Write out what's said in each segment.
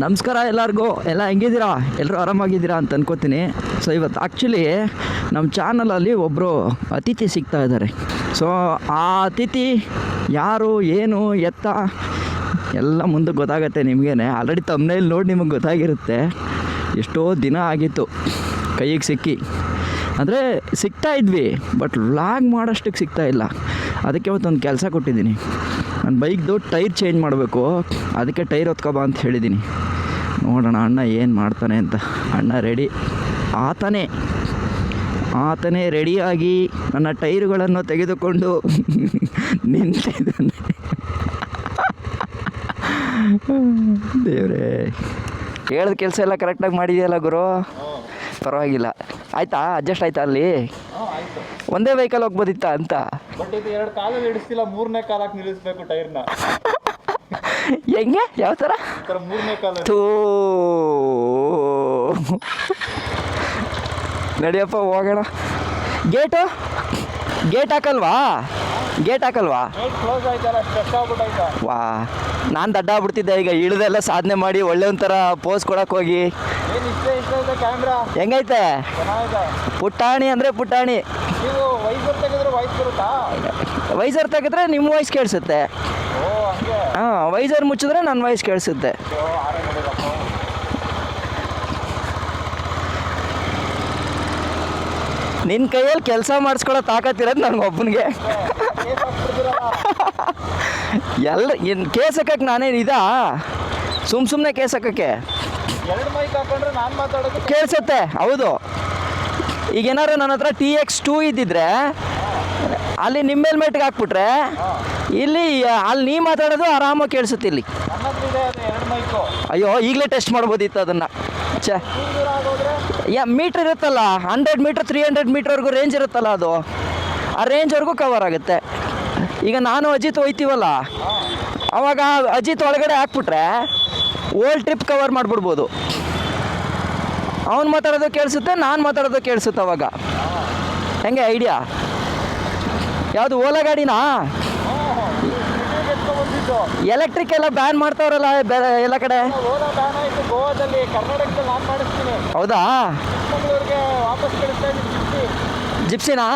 ನಮಸ್ಕಾರ ಎಲ್ಲರಿಗೂ. ಎಲ್ಲ ಹೆಂಗಿದ್ದೀರಾ? ಎಲ್ಲರೂ ಆರಾಮಾಗಿದ್ದೀರಾ ಅಂತ ಅನ್ಕೋತೀನಿ. ಸೊ ಇವತ್ತು ಆ್ಯಕ್ಚುಲಿ ನಮ್ಮ ಚಾನಲಲ್ಲಿ ಒಬ್ಬರು ಅತಿಥಿ ಸಿಗ್ತಾ ಇದ್ದಾರೆ. ಸೊ ಆ ಅತಿಥಿ ಯಾರು, ಏನು, ಎತ್ತ, ಎಲ್ಲ ಮುಂದೆ ಗೊತ್ತಾಗತ್ತೆ ನಿಮಗೇನೆ. ಆಲ್ರೆಡಿ ತಮ್ಮನೇಲಿ ನೋಡಿ ನಿಮಗೆ ಗೊತ್ತಾಗಿರುತ್ತೆ. ಎಷ್ಟೋ ದಿನ ಆಗಿತ್ತು ಕೈಗೆ ಸಿಕ್ಕಿ. ಅಂದರೆ ಸಿಗ್ತಾ ಇದ್ವಿ ಬಟ್ ಲಾಗ್ ಮಾಡೋಷ್ಟಕ್ಕೆ ಸಿಗ್ತಾ ಇಲ್ಲ. ಅದಕ್ಕೆ ಇವತ್ತೊಂದು ಕೆಲಸ ಕೊಟ್ಟಿದ್ದೀನಿ. ನನ್ನ ಬೈಕ್ದು ಟೈರ್ ಚೇಂಜ್ ಮಾಡಬೇಕು. ಅದಕ್ಕೆ ಟೈರ್ ಹೊತ್ಕೊಬ ಅಂತ ಹೇಳಿದ್ದೀನಿ ನೋಡೋಣ ಅಣ್ಣ ಏನು ಮಾಡ್ತಾನೆ ಅಂತ. ಅಣ್ಣ ರೆಡಿ ಆತನೇ. ಆತನೇ ರೆಡಿಯಾಗಿ ನನ್ನ ಟೈರುಗಳನ್ನು ತೆಗೆದುಕೊಂಡು ನಿಂತಿದ್ದಾನೆ. ದೇವ್ರೇ. ಹೇಳಿದ ಕೆಲಸ ಎಲ್ಲ ಕರೆಕ್ಟಾಗಿ ಮಾಡಿದೆಯಲ್ಲ ಗುರು? ಪರವಾಗಿಲ್ಲ. ಆಯ್ತಾ? ಅಡ್ಜಸ್ಟ್ ಆಯ್ತಾ ಅಲ್ಲಿ? ಒಂದೇ ವೆಹಿಕಲ್ ಹೋಗ್ಬೋದಿತ್ತ ಅಂತ? ಬಟ್ ಇದು ಎರಡು ಕಾಲಲ್ಲಿ ಹಿಡಿಸ್ತಿಲ್ಲ ಮೂರನೇ ಕಾಲಕ್ಕೆ ನಿಲ್ಲಿಸ್ಬೇಕು ಟೈರ್ನ. ಹೆಂಗೆ? ಯಾವ ಥರ? ಮೂರನೇ ಕಾಲ ತೂ ನಡಿಯಪ್ಪ ಹೋಗೋಣ. ಗೇಟು? ಗೇಟ್ ಹಾಕಲ್ವಾ? ಗೇಟ್ ಹಾಕಲ್ವಾ? ವಾ ನಾನು ದಡ್ಡ ಆಗ್ಬಿಡ್ತಿದ್ದೆ ಈಗ ಇಳಿದೆಲ್ಲ ಸಾಧನೆ ಮಾಡಿ ಒಳ್ಳೆ ಒಂಥರ ಪೋಸ್ ಕೊಡಕ್ಕೆ ಹೋಗಿ ಹೆಂಗೈತೆ? ಪುಟಾಣಿ ಪುಟ್ಟಾಣಿ ಅಂದರೆ ಪುಟ್ಟಾಣಿ. ನೀವು ವೈಸರ್ ತೆಗೆದ್ರೆ ವಾಯ್ಸ್ ಬರುತ್ತಾ? ವೈಸರ್ ತೆಗೆದ್ರೆ ನಿಮ್ಮ ವಾಯ್ಸ್ ಕೇಳಿಸುತ್ತೆ. ಓ ಹಂಗೆ. ಹಾಂ ವೈಸರ್ ಮುಚ್ಚಿದ್ರೆ ನನ್ನ ವಾಯ್ಸ್ ಕೇಳಿಸುತ್ತೆ. ಆರೇ ನಿನ್ನ ಕೈಯಲ್ಲಿ ಕೆಲಸ ಮಾಡಿಸ್ಕೊಳ್ಳೋ ತಾಕತ್ತಿರೋದು ನನಗೆ ಒಬ್ಬನಿಗೆ. ಕೇಸ್ ಹಾಕ್ಬಿಡ್ತೀರಲ್ಲ ಎಲ್ಲ ಇನ್ನು ಕೇಸ್ ಹಾಕಕ್ಕೆ ನಾನೇನು ಇದಾ? ಸುಮ್ಮ ಸುಮ್ಮನೆ ಕೇಸ್ ಹಾಕಕ್ಕೆ. ಎರಡು ಮೈಕ್ ಹಾಕೊಂಡ್ರೆ ನಾನು ಮಾತಾಡೋದು ಕೇಳಿಸುತ್ತೆ ಹೌದು. ಈಗ ಏನಾದ್ರು ನನ್ನ ಹತ್ರ ಟಿ ಎಕ್ಸ್ ಟೂ ಇದ್ದಿದ್ರೆ ಅಲ್ಲಿ ನಿಮ್ಮ ಹೆಲ್ಮೆಟ್ಗೆ ಹಾಕ್ಬಿಟ್ರೆ, ಇಲ್ಲಿ, ಅಲ್ಲಿ ನೀ ಮಾತಾಡೋದು ಆರಾಮಾಗಿ ಕೇಳಿಸುತ್ತೆ ಇಲ್ಲಿ. ಅಯ್ಯೋ, ಈಗಲೇ ಟೆಸ್ಟ್ ಮಾಡ್ಬೋದಿತ್ತು ಅದನ್ನು. ಛೇ. ಯಾ ಮೀಟ್ರ್ ಇರುತ್ತಲ್ಲ ಹಂಡ್ರೆಡ್ ಮೀಟ್ರ್ ತ್ರೀ ಹಂಡ್ರೆಡ್ ಮೀಟ್ರ್ವರೆಗೂ ರೇಂಜ್ ಇರುತ್ತಲ್ಲ ಅದು. ಆ ರೇಂಜ್ವರೆಗೂ ಕವರ್ ಆಗುತ್ತೆ. ಈಗ ನಾನು ಅಜಿತ್ ಹೋಯ್ತೀವಲ್ಲ, ಅವಾಗ ಅಜಿತ್ ಒಳಗಡೆ ಹಾಕ್ಬಿಟ್ರೆ ಓಲ್ಡ್ ಟ್ರಿಪ್ ಕವರ್ ಮಾಡಿಬಿಡ್ಬೋದು. ಅವ್ನು ಮಾತಾಡೋದು ಕೇಳಿಸುತ್ತೆ ನಾನು ಮಾತಾಡೋದು ಕೇಳಿಸುತ್ತೆ ಅವಾಗ. ಹೆಂಗೆ ಐಡಿಯಾ? ಯಾವುದು ಓಲಾ ಗಾಡಿನಾ? ಎಲೆಕ್ಟ್ರಿಕ್ ಎಲ್ಲ ಬ್ಯಾನ್ ಮಾಡ್ತಾವ್ರಲ್ಲ ಎಲ್ಲ ಕಡೆ? ಹೌದಾ? ಜಿಪ್ಸಿನಾ?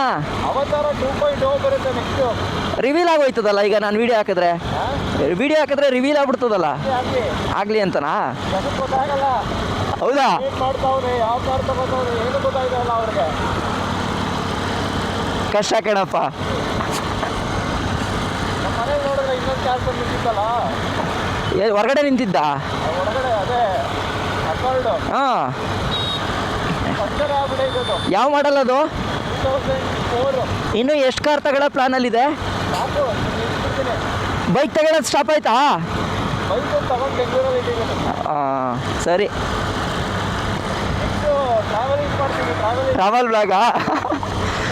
ರಿವೀಲ್ ಆಗೋಯ್ತದಲ್ಲ ಈಗ ನಾನು ವಿಡಿಯೋ ಹಾಕಿದ್ರೆ? ವಿಡಿಯೋ ಹಾಕಿದ್ರೆ ರಿವೀಲ್ ಆಗ್ಬಿಡ್ತದಲ್ಲ? ಆಗಲಿ ಅಂತನಾ? ಹೌದಾ? ಮಾಡ್ತಾವ್ರೆ? ಯಾವ ಕಾರ್ ತಗೋತಾವ್ರೆ ಏನು ಗೊತ್ತಾಯ್ತಲ್ಲ ಅವ್ರಿಗೆ. ಕಷ್ಟ ಕಣಪ್ಪ. ನಮ್ಮ ಮನೇಲಿ ನೋಡಿದ್ರೆ ಇನ್ನೊಂದು ಕಾರ್ ಬಂದು ಏ ಹೊರಗಡೆ ನಿಂತಿದ್ದ? ಆ ಅದೇ ಅಕಾರ್ಡು ಹಾಂ. ಪಂಚರ್ ಆಗ್ಬಿಟ್ಟೈತೆ ಅದು. ಯಾವ ಮಾಡಲ್ ಅದು? Two thousand four. ಇನ್ನು ಎಷ್ಟು ಕಾರ್ ತಗೊಳ್ಳೋ ಪ್ಲಾನ್ ಅಲ್ಲಿ ಇದೆ ಬೈಕ್ ತಗೊಳ್ಳೋದು ಸ್ಟಾಪ್ ಆಯ್ತಾ? ಬೈಕ್ ತಗೊಂಡು ಬೆಂಗಳೂರಲ್ಲಿ ಇಟ್ಟಿದ್ದೀನಿ ಹಾಂ ಸರಿ. ಟ್ರಾವೆಲ್ ಬ್ಲಾಗ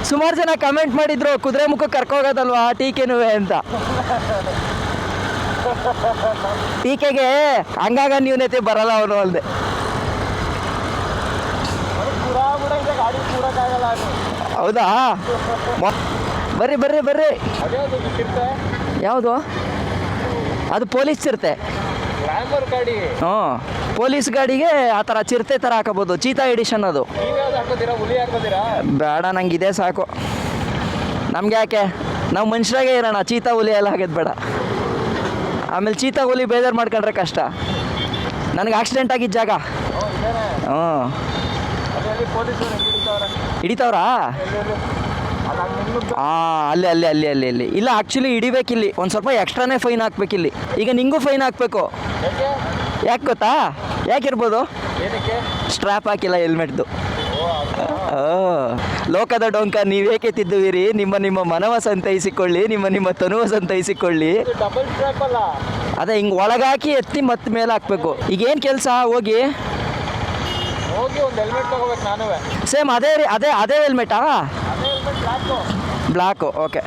ಸುಮಾರು ಜನ ಕಮೆಂಟ್ ಮಾಡಿದ್ರು ಕುದುರೆ ಮುಖಕ್ಕೆ ಕರ್ಕೋಗೋದಲ್ವಾ ಟೀಕೆನುವೆ ಅಂತ. ಟೀಕೆಗೆ ಹಂಗಾಗ ನ್ಯೂನತೆ ಬರಲ್ಲ ಅವನು ಅಲ್ಲದೆ ಹೌದಾ? ಬರ್ರಿ ಬರ್ರಿ ಬರ್ರಿ. ಯಾವುದು? ಅದು ಪೊಲೀಸ್ ಗಾಡಿ ಹ್ಞೂ. ಪೊಲೀಸ್ ಗಾಡಿಗೆ ಆ ಥರ ಚಿರತೆ ಥರ ಹಾಕೋಬೋದು. ಚೀತಾ ಎಡಿಷನ್ ಅದು. ಬೇಡ ನಂಗೆ ಇದೇ ಸಾಕು. ನಮ್ಗೆ ಯಾಕೆ? ನಾವು ಮನುಷ್ಯರಾಗೆ ಇರೋಣ. ಚೀತಾ ಹುಲಿ ಎಲ್ಲ ಹಾಕಿದ್ ಬೇಡ. ಆಮೇಲೆ ಚೀತಾ ಹುಲಿ ಬೇಜಾರು ಮಾಡ್ಕೊಂಡ್ರೆ ಕಷ್ಟ. ನನಗೆ ಆಕ್ಸಿಡೆಂಟ್ ಆಗಿದ್ದ ಜಾಗ. ಹ್ಞೂ. ಹಿಡಿತವ್ರಾ? ಹಾಂ ಅಲ್ಲಿ ಅಲ್ಲಿ ಅಲ್ಲಿ ಅಲ್ಲಿ ಅಲ್ಲಿ. ಇಲ್ಲ ಆ್ಯಕ್ಚುಲಿ ಹಿಡಿಬೇಕಿಲ್ಲಿ. ಒಂದು ಸ್ವಲ್ಪ ಎಕ್ಸ್ಟ್ರಾನೇ ಫೈನ್ ಹಾಕ್ಬೇಕಿಲ್ಲಿ. ಈಗ ನಿಂಗೂ ಫೈನ್ ಹಾಕಬೇಕು. ಯಾಕೆ ಯಾಕೆ ಗೊತ್ತಾ ಯಾಕಿರ್ಬೋದು ಸ್ಟ್ರಾಪ್ ಹಾಕಿಲ್ಲ ಹೆಲ್ಮೆಟ್ದು ಲೋಕದ ಡೊಂಕ ನೀವೇಕೆ ತಿದ್ದುವಿರಿ? ನಿಮ್ಮ ನಿಮ್ಮ ಮನವ ಸಂತೈಸಿಕೊಳ್ಳಿ ನಿಮ್ಮ ನಿಮ್ಮ ತನುವ ಸಂತೈಸಿಕೊಳ್ಳಿ ಅದೇ ಹಿಂಗೆ ಒಳಗಾಕಿ ಎತ್ತಿ ಮತ್ತೆ ಮೇಲೆ ಹಾಕ್ಬೇಕು. ಈಗ ಏನು ಕೆಲಸ? ಹೋಗಿ. ಸೇಮ್ ಅದೇ ರೀ ಅದೇ ಅದೇ ಹೆಲ್ಮೆಟಾ ಬ್ಲಾಕು ಓಕೆ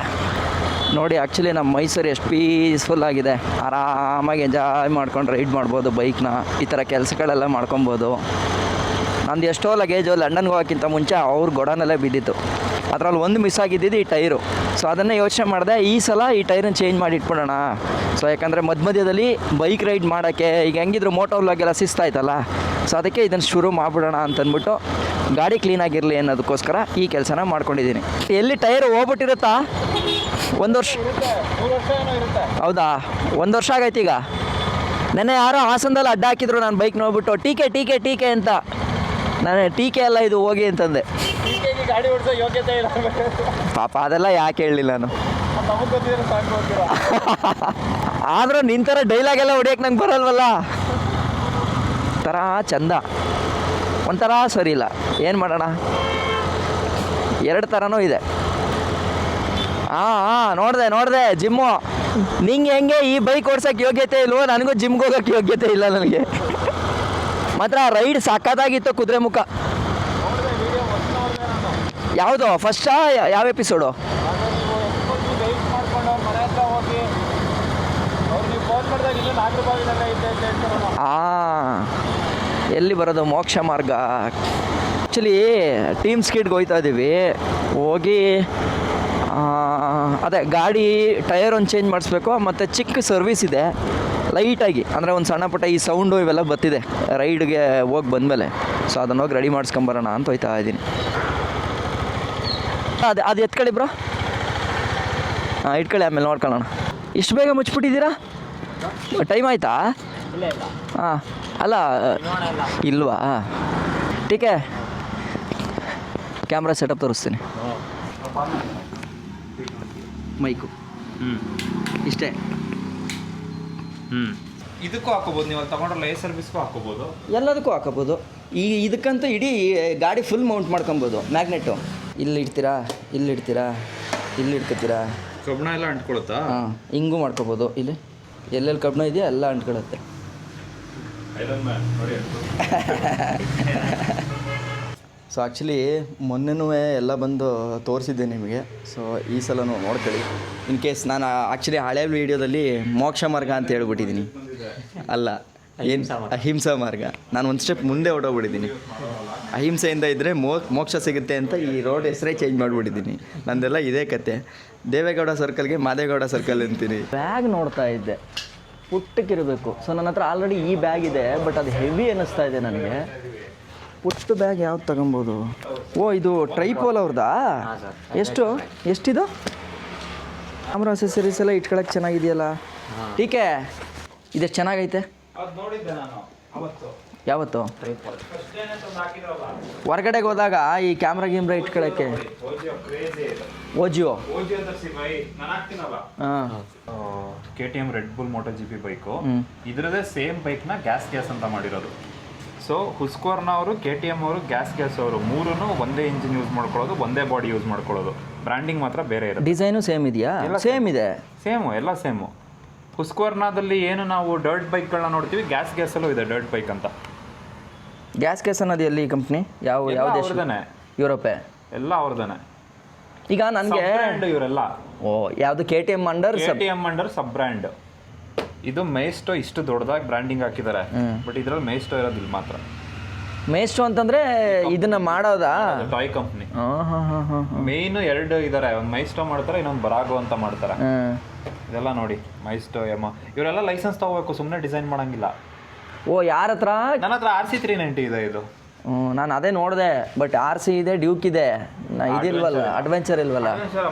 ನೋಡಿ ಆ್ಯಕ್ಚುಲಿ ನಮ್ಮ ಮೈಸೂರು ಎಷ್ಟು ಪೀಸ್ಫುಲ್ ಆಗಿದೆ. ಆರಾಮಾಗಿ ಎಂಜಾಯ್ ಮಾಡ್ಕೊಂಡು ರೈಡ್ ಮಾಡ್ಬೋದು ಬೈಕ್ನ ಈ ಥರ ಕೆಲಸಗಳೆಲ್ಲ ಮಾಡ್ಕೊಬೋದು. ನಂದು ಎಷ್ಟೋ ಲಗೇಜು ಲಂಡನ್ಗೆ ಹೋಗೋಕ್ಕಿಂತ ಮುಂಚೆ ಅವ್ರ ಗೊಡನಲ್ಲೇ ಬಿದ್ದಿತ್ತು. ಅದರಲ್ಲಿ ಒಂದು ಮಿಸ್ ಆಗಿದ್ದಿದ್ದು ಈ ಟೈರು. ಸೊ ಅದನ್ನೇ ಯೋಚನೆ ಮಾಡಿದೆ, ಈ ಸಲ ಈ ಟೈರನ್ನು ಚೇಂಜ್ ಮಾಡಿ ಇಟ್ಬಿಡೋಣ. ಸೊ ಯಾಕಂದರೆ ಮಧ್ಯ ಮಧ್ಯದಲ್ಲಿ ಬೈಕ್ ರೈಡ್ ಮಾಡೋಕ್ಕೆ ಈಗ ಹೆಂಗಿದ್ರು ಮೋಟೋ ವ್ಲಾಗೆಲ್ಲ ಶಿಸ್ತಾಯ್ತಲ್ಲ ಸೊ ಅದಕ್ಕೆ ಇದನ್ನು ಶುರು ಮಾಡಿಬಿಡೋಣ ಅಂತಂದ್ಬಿಟ್ಟು ಗಾಡಿ ಕ್ಲೀನಾಗಿರಲಿ ಅನ್ನೋದಕ್ಕೋಸ್ಕರ ಈ ಕೆಲಸನ ಮಾಡ್ಕೊಂಡಿದ್ದೀನಿ. ಎಲ್ಲಿ ಟೈರ್ ಹೋಗ್ಬಿಟ್ಟಿರುತ್ತಾ? ಒಂದು ವರ್ಷ. ಹೌದಾ? ಒಂದು ವರ್ಷ ಆಗೈತೆ ಈಗ. ನೆನ್ನೆ ಯಾರೋ ಹಾಸನದಲ್ಲಿ ಅಡ್ಡ ಹಾಕಿದ್ರು, ನಾನು ಬೈಕ್ ನೋಡ್ಬಿಟ್ಟು, ಟೀಕೆ ಟೀಕೆ ಟೀಕೆ ಅಂತ. ನಾನು, ಟೀಕೆ ಅಲ್ಲ, ಇದು ಹೋಗಿ ಅಂತಂದೆ. ಗಾಡಿ ಓಡಿಸೋ ಯೋಗ್ಯತೆ ಇಲ್ಲ. ಪಾಪ ಅದೆಲ್ಲ ಯಾಕೆ ಹೇಳಲಿಲ್ಲ ನಾನು? ಆದ್ರೆ ನಿನ್ ತರ ಹೋಗ್ತೀರಾ ಆದರೂ ನಿಂತರ ಡೈಲಾಗ್ ಎಲ್ಲ ಹೊಡಿಯೋಕೆ ನಂಗೆ ಬರಲ್ವಲ್ಲ? ತರ ಚಂದ. ಒಂಥರ ಸರಿ ಇಲ್ಲ. ಏನು ಮಾಡೋಣ? ಎರಡು ಥರನೂ ಇದೆ. ಹಾಂ ಹಾಂ ನೋಡಿದೆ ನೋಡಿದೆ ಜಿಮ್ಮು. ನಿಂಗೆ ಹೆಂಗೆ ಈ ಬೈಕ್ ಓಡ್ಸೋಕ್ಕೆ ಯೋಗ್ಯತೆ ಇಲ್ವೋ? ನನಗೂ ಜಿಮ್ಗೆ ಹೋಗೋಕ್ಕೆ ಯೋಗ್ಯತೆ ಇಲ್ಲ ನನಗೆ. ಮಾತ್ರ ರೈಡ್ ಸಾಕಾದಾಗಿತ್ತು ಕುದುರೆ ಮುಖ. ನಾಗರಬಾವಿನಲ್ಲೇ ಫಸ್ಟಾ ಯಾವ ಎಪಿಸೋಡು ಎಲ್ಲಿ ಬರೋದು? ಮೋಕ್ಷ ಮಾರ್ಗ. ಆ್ಯಕ್ಚುಲಿ ಟೀಮ್ ಸ್ಕೀಟ್ಗೆ ಹೋಗ್ತಾ ಇದ್ದೀವಿ ಹೋಗಿ ಅದೇ, ಗಾಡಿ ಟೈರ್ ಒಂದು ಚೇಂಜ್ ಮಾಡಿಸ್ಬೇಕು. ಮತ್ತು ಚಿಕ್ಕ ಸರ್ವಿಸ್ ಇದೆ. ಲೈಟಾಗಿ ಅಂದರೆ ಒಂದು ಸಣ್ಣ ಪುಟ್ಟ ಈ ಸೌಂಡು ಇವೆಲ್ಲ ಬರ್ತಿದೆ. ರೈಡ್ಗೆ ಹೋಗಿ ಬಂದಮೇಲೆ. ಸೊ ಅದನ್ನು ಹೋಗಿ ರೆಡಿ ಮಾಡಿಸ್ಕೊಂಬರೋಣ ಅಂತ ಹೋಯ್ತಾ ಇದ್ದೀನಿ ಅದು ಅದು ಎತ್ಕೊಳ್ಳಿ ಬ್ರೋ ಹಾಂ ಇಟ್ಕೊಳ್ಳಿ ಆಮೇಲೆ ನೋಡ್ಕೊಳ್ಳೋಣ. ಇಷ್ಟು ಬೇಗ ಮುಚ್ಚಿಬಿಟ್ಟಿದ್ದೀರಾ? ಟೈಮ್ ಆಯ್ತಾ? ಹಾಂ ಅಲ್ಲ ಇಲ್ವಾ? ಟೀಕೆ ಕ್ಯಾಮ್ರಾ ಸೆಟಪ್ ತೋರಿಸ್ತೀನಿ. ಮೈಕು ಹ್ಞೂ ಇಷ್ಟೇ. ಹ್ಞೂ ಇದಕ್ಕೂ ಹಾಕೋಬೋದು ನೀವು ಅಲ್ಲಿ ತೊಗೊಂಡ್ರಲ್ಲ ಏರ್ ಸರ್ವಿಸ್ಗೂ ಹಾಕೋಬೋದು ಎಲ್ಲದಕ್ಕೂ ಹಾಕೋಬೋದು ಈ ಇದಕ್ಕಂತೂ ಇಡೀ ಗಾಡಿ ಫುಲ್ ಮೌಂಟ್ ಮಾಡ್ಕೊಬೋದು ಮ್ಯಾಗ್ನೆಟು ಇಲ್ಲಿ ಇಡ್ತೀರಾ ಇಲ್ಲಿ ಇಡ್ತೀರಾ ಇಲ್ಲಿ ಇಟ್ಕೋತೀರಾ? ಕಬ್ಬಣ ಎಲ್ಲ ಅಂಟ್ಕೊಳುತ್ತಾ? ಹಾಂ ಹಿಂಗೂ ಮಾಡ್ಕೊಬೋದು. ಇಲ್ಲಿ ಎಲ್ಲೆಲ್ಲಿ ಕಬ್ಬಣ ಇದೆಯಾ ಎಲ್ಲ ಅಂಟ್ಕೊಳುತ್ತೆ. ಸೊ ಆ್ಯಕ್ಚುಲಿ ಮೊನ್ನೆನೂ ಎಲ್ಲ ಬಂದು ತೋರಿಸಿದ್ದೆ ನಿಮಗೆ. ಸೊ ಈ ಸಲನೂ ನೋಡ್ಕೊಳ್ಳಿ. ಇನ್ ಕೇಸ್ ನಾನು ಆ್ಯಕ್ಚುಲಿ ಹಳೆ ವೀಡಿಯೋದಲ್ಲಿ ಮೋಕ್ಷ ಮಾರ್ಗ ಅಂತ ಹೇಳ್ಬಿಟ್ಟಿದ್ದೀನಿ. ಅಲ್ಲ. ಏನು ಅಹಿಂಸಾ ಮಾರ್ಗ. ನಾನು ಒಂದು ಸ್ಟೆಪ್ ಮುಂದೆ ಓಡೋಗ್ಬಿಟ್ಟಿದ್ದೀನಿ. ಅಹಿಂಸೆಯಿಂದ ಇದ್ದರೆ ಮೋ ಮೋಕ್ಷ ಸಿಗುತ್ತೆ ಅಂತ ಈ ರೋಡ್ ಹೆಸರೇ ಚೇಂಜ್ ಮಾಡಿಬಿಟ್ಟಿದ್ದೀನಿ. ನಂದೆಲ್ಲ ಇದೇ ಕತೆ. ದೇವೇಗೌಡ ಸರ್ಕಲ್ಗೆ ಮಾದೇಗೌಡ ಸರ್ಕಲ್ ಅಂತೀನಿ ಬ್ಯಾಗ್ ನೋಡ್ತಾ ಇದ್ದೆ. ಪುಟ್ಟಕ್ಕಿರಬೇಕು. ಸೊ ನನ್ನ ಹತ್ರ ಆಲ್ರೆಡಿ ಈ ಬ್ಯಾಗ್ ಇದೆ ಬಟ್ ಅದು ಹೆವಿ ಅನ್ನಿಸ್ತಾ ಇದೆ ನನಗೆ. ಪುಟ್ಟು ಬ್ಯಾಗ್ ಯಾವ್ದು ತಗೊಬೋದು? ಓ ಇದು ಟ್ರೈಪೋಲ್ ಅವ್ರದ್ದಾ ಎಷ್ಟು? ಎಷ್ಟಿದು? ಕ್ಯಾಮ್ರಾ ಅಸೆಸರೀಸ್ ಎಲ್ಲ ಇಟ್ಕೊಳಕ್ಕೆ ಚೆನ್ನಾಗಿದೆಯಲ್ಲ? ಟೀಕೆ ಇದೆಷ್ಟು ಚೆನ್ನಾಗೈತೆ? ಅದು ನೋಡಿದ್ದೆ ನಾನು ಅವತ್ತು. ಯಾವತ್ತು? ಫಸ್ಟ್ ಹಾಕಿದ್ರಲ್ಲ ಹೊರಗಡೆಗೆ ಹೋದಾಗ ಈ ಕ್ಯಾಮ್ರಾ ಗೀಮ್ರಾ ಕ್ರೇಜಿ ಓಜಿಯೋ ಓಜಿ ಅಂತ ಸಿ ಬೈ ನಾನು ಹಾಕ್ತೀನಲ್ಲ. ಹಾಂ. K T M Red Bull Moto G P bike ಇದರದೇ ಇದ್ರದೇ ಸೇಮ್ ಬೈಕ್ನ ಗ್ಯಾಸ್ ಗ್ಯಾಸ್ ಅಂತ ಮಾಡಿರೋದು. ಸೊ ಹುಸ್ಕೋರ್ನ ಅವರು ಕೆ ಟಿ ಎಂ ಅವರು ಗ್ಯಾಸ್ ಗ್ಯಾಸ್ ಅವರು ಮೂರೂ ಒಂದೇ ಇಂಜಿನ್ ಯೂಸ್ ಮಾಡ್ಕೊಳ್ಳೋದು ಒಂದೇ ಬಾಡಿ ಯೂಸ್ ಮಾಡ್ಕೊಳ್ಳೋದು. ಬ್ರ್ಯಾಂಡಿಂಗ್ ಮಾತ್ರ ಬೇರೆ ಇರೋದು ಡಿಸೈನು ಸೇಮ್ ಇದೆಯಾ? ಎಲ್ಲ ಸೇಮ್ ಇದೆ. ಸೇಮು ಎಲ್ಲ ಸೇಮು ಹುಸ್ಕೋರ್ನಾದಲ್ಲಿ ಏನು ನಾವು ಡರ್ಟ್ ಬೈಕ್ಗಳನ್ನ ನೋಡ್ತೀವಿ? ಗ್ಯಾಸ್ ಗ್ಯಾಸಲ್ಲೂ ಇದೆ ಡರ್ಟ್ ಬೈಕ್ ಅಂತ. ಗ್ಯಾಸ್ ಗ್ಯಾಸ್ ಅನ್ನೋದು ಎಲ್ಲಿ ಕಂಪ್ನಿ ಯಾವ ಯಾವ ದೇಶ? ಅವ್ರದ್ದೇನೆ. ಯುರೋಪೇ? ಎಲ್ಲ ಅವ್ರದ್ದೇನೆ. ಈಗ ನನಗೆ ಬ್ರ್ಯಾಂಡ್ ಇವರೆಲ್ಲ. ಓ ಯಾವುದು K T M under K T M under sub brand ಇದು ಮೇಸ್ಟೋ ಇಷ್ಟು ದೊಡ್ಡದಾಗಿ ಬ್ರ್ಯಾಂಡಿಂಗ್ ಹಾಕಿದ್ದಾರೆ. ಬಟ್ ಇದ್ರಲ್ಲಿ ಮೇಸ್ಟೋ ಇರೋದಿಲ್ಲ ಮಾತ್ರ. ಮೇಸ್ಟು ಅಂತಂದ್ರೆ ಇದನ್ನ ಮಾಡೋದಾ? ಟಾಯ್ ಕಂಪ್ನಿ ಮೇನ್ ಎರಡು ಇದಾರೆ. ಒಂದು ಮೈಸ್ಟೋ ಮಾಡ್ತಾರೆ ಇನ್ನೊಂದು ಬರಾಗೋ ಅಂತ ಮಾಡ್ತಾರೆ. ಇದೆಲ್ಲ ನೋಡಿ ಮೈಸ್ಟೋ ಎಮ್ಮ ಇವರೆಲ್ಲ ಲೈಸೆನ್ಸ್ ತಗೋಬೇಕು ಸುಮ್ಮನೆ ಡಿಸೈನ್ ಮಾಡಂಗಿಲ್ಲ. ಓ ಯಾರ ಹತ್ರ? ನನ್ನ ಹತ್ರ ಆರ್ ಸಿ ತ್ರೀ ನೈಂಟಿ ಇದೆ ಇದು. ನಾನು ಅದೇ ನೋಡಿದೆ ಬಟ್ ಆರ್ ಸಿ ಇದೆ ಡ್ಯೂಕ್ ಇದೆ. ಇದಿಲ್ವಲ್ಲ ಅಡ್ವೆಂಚರ್ ಇಲ್ವಲ್ಲ?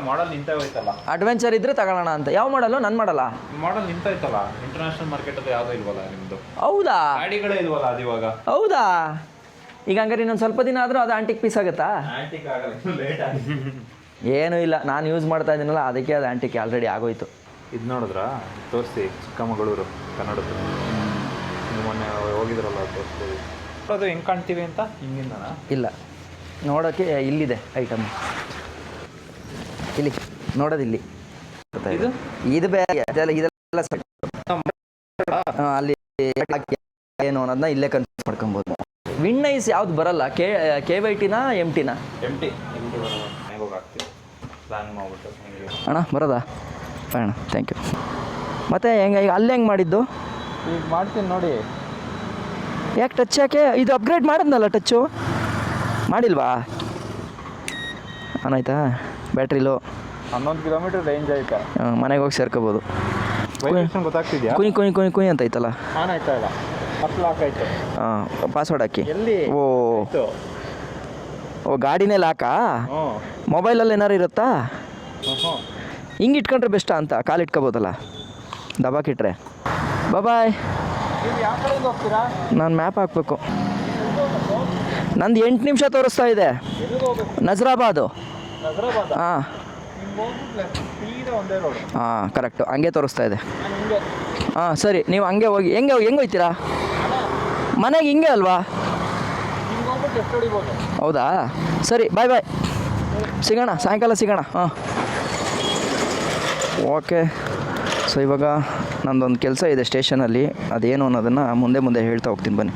ಮಾಡಲ್ ನಿಂತ ಹೋಯ್ತಲ್ಲ ಅಡ್ವೆಂಚರ್ ಇದ್ರೆ ತಗೊಳ್ಳೋಣ ಅಂತ. ಯಾವ ಮಾಡಲು ನಾನು ಮಾಡಲ್ಲ ಮಾಡಲ್ ನಿಂತೈತಲ್ಲ ಇಂಟರ್ನ್ಯಾಷನಲ್ ಮಾರ್ಕೆಟ್ ಅದು ಯಾವುದೋ ಇಲ್ವಲ್ಲ ನಿಮ್ದು. ಹೌದಾ? ಗಾಡಿಗಳೇ ಇಲ್ವಲ್ಲ ಅದು ಇವಾಗ ಹೌದಾ? ಈಗ ಹಂಗಾರೆ ಇನ್ನೊಂದು ಸ್ವಲ್ಪ ದಿನ ಆದರೂ ಅದು ಆಂಟಿಕ್ ಪೀಸ್ ಆಗುತ್ತಾ? ಏನೂ ಇಲ್ಲ ನಾನು ಯೂಸ್ ಮಾಡ್ತಾ ಇದ್ದೀನಲ್ಲ ಅದಕ್ಕೆ ಅದು ಆಂಟಿಕ್ ಆಲ್ರೆಡಿ ಆಗೋಯ್ತು. ಇದು ನೋಡಿದ್ರಾ? ತೋರಿಸಿ ಚಿಕ್ಕಮಗಳೂರು ಕನ್ನಡದ ಮೊನ್ನೆ ಹೋಗಿದ್ರಲ್ಲ ತೋರಿಸ್ತೀವಿ ಅದು ಹೆಂಗೆ ಕಾಣ್ತೀವಿ ಅಂತ? ಹಿಂಗಿಂದನಾ? ಇಲ್ಲ. ನೋಡೋಕ್ಕೆ ಇಲ್ಲಿದೆ ಐಟಮ್ ಇಲ್ಲಿ ನೋಡೋದಿಲ್ಲಿ. ಇದು? ಇದು ಬೇರೆ ಅದೆಲ್ಲ ಇದೆಲ್ಲ. ಅಲ್ಲಿ ಏನು ಅನ್ನೋದನ್ನ ಇಲ್ಲೇ ಕನ್ಫ್ಯೂಸ್ ಮಾಡ್ಕೊಬೋದು. ವಿನ್ ಐಸ್ ಯಾವ್ದು ಬರಲ್ಲ. ಕೆ ಕೆ ವೈ ಟಿನಾ M Tina? M T M T plan ಮಾಡ್ಬಿಟ್ಟು ಅಣ್ಣ ಬರೋದಾ? ಅಣ್ಣ ಥ್ಯಾಂಕ್ ಯು ಮತ್ತೆ ಹೆಂಗ ಈಗ ಅಲ್ಲಿ ಹೆಂಗೆ ಮಾಡಿದ್ದು? ಈಗ ಮಾಡ್ತೀನಿ ನೋಡಿ. ಯಾಕೆ ಟಚ್ ಯಾಕೆ? ಇದು ಅಪ್ಗ್ರೇಡ್ ಮಾಡಿದ್ನಲ್ಲ ಟಚ್ಚು ಮಾಡಿಲ್ವಾ? ಆನ್ ಆಯ್ತಾ? ಬ್ಯಾಟ್ರಿ ಲೋ ಹನ್ನೊಂದು ಕಿಲೋಮೀಟರ್ ರೇಂಜ್ ಆಯ್ತಾ ಮನೆಗೆ ಹೋಗಿ ಸೇರ್ಕೋಬೋದು. ಗೊತ್ತಾಗ್ತಿದ್ಯಾ? ಕುಯ್ ಕುಯ್ ಕುಯ್ ಕುಯ್ ಅಂತ ಐತಲ್ಲ? ಆನ್ ಆಯ್ತಾ ಇಲ್ಲ ಹತ್ತು ಲಾಕ್ ಆಯ್ತು. ಹಾಂ ಪಾಸ್ವರ್ಡ್ ಹಾಕಿ. ಎಲ್ಲಿ? ಓ. ಆಯ್ತು. ಓ ಗಾಡಿನೇ ಲಾಕಾ ಹ್ಞೂ. ಮೊಬೈಲಲ್ಲಿ ಏನಾರು ಇರುತ್ತಾ? ಹ್ಞೂ. ಹಿಂಗೆ ಇಟ್ಕೊಂಡ್ರೆ ಬೆಸ್ಟಾ ಅಂತ ಕಾಲು ಇಟ್ಕೋಬೋದಲ್ಲ? ದಬಾಕಿಟ್ರೆ ಬಾಯ್ ನೀವು ಯಾವ ಕಡೆಯಿಂದ ಹೋಗ್ತೀರಾ? ನಾನು ಮ್ಯಾಪ್ ಹಾಕಬೇಕು. ನಂದು ಎಂಟು ನಿಮಿಷ ತೋರಿಸ್ತಾ ಇದೆ. ಎಲ್ಲಿಗೆ ಹೋಗ್ಬೇಕು? ನಜರಾಬಾದು. ಹೈದ್ರಾಬಾದ ಹಾಂ. ಹಿಂಗೆ ಹೋಗ್ಬಿಟ್ಲೆ ಸೀದಾ ಒಂದೇ ರೋಡ್ ಹಾಂ ಕರೆಕ್ಟು ಹಂಗೆ ತೋರಿಸ್ತಾ ಇದೆ. ನಾನು ಹಿಂಗೆ. ಹಾಂ ಸರಿ ನೀವು ಹಂಗೆ ಹೋಗಿ ಹೆಂಗೆ ಹೆಂಗೆ ಹೋಗ್ತೀರಾ ಮನೆಗೆ ಹಿಂಗೆ ಅಲ್ವಾ? ಹೌದಾ? ಸರಿ ಬಾಯ್ ಬಾಯ್ ಸಿಗೋಣ ಸಾಯಂಕಾಲ ಸಿಗೋಣ. ಹಾಂ. ಓಕೆ ಸೊ ಇವಾಗ ನಂದೊಂದು ಕೆಲಸ ಇದೆ ಸ್ಟೇಷನಲ್ಲಿ. ಅದೇನು ಅನ್ನೋದನ್ನು ಮುಂದೆ ಮುಂದೆ ಹೇಳ್ತಾ ಹೋಗ್ತೀನಿ ಬನ್ನಿ.